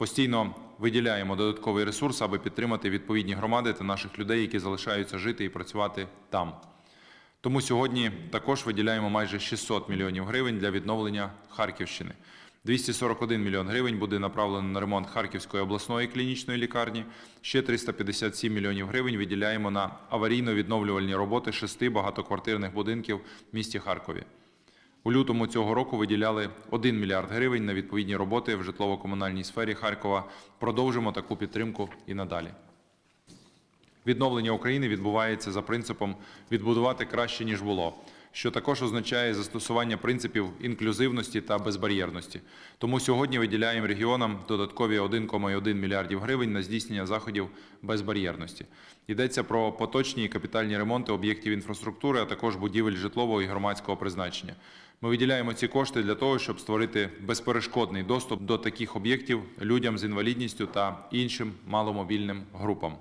Постійно виділяємо додатковий ресурс, аби підтримати відповідні громади та наших людей, які залишаються жити і працювати там. Тому сьогодні також виділяємо майже 600 мільйонів гривень для відновлення Харківщини. 241 мільйон гривень буде направлено на ремонт Харківської обласної клінічної лікарні. Ще 357 мільйонів гривень виділяємо на аварійно-відновлювальні роботи шести багатоквартирних будинків в місті Харкові. У лютому цього року виділяли 1 мільярд гривень на відповідні роботи в житлово-комунальній сфері Харкова. Продовжимо таку підтримку і надалі. Відновлення України відбувається за принципом відбудувати краще ніж було, що також означає застосування принципів інклюзивності та безбар'єрності. Тому сьогодні виділяємо регіонам додаткові 1,1 мільярдів гривень на здійснення заходів безбар'єрності. Йдеться про поточні і капітальні ремонти об'єктів інфраструктури, а також будівель житлового і громадського призначення. Ми виділяємо ці кошти для того, щоб створити безперешкодний доступ до таких об'єктів людям з інвалідністю та іншим маломобільним групам.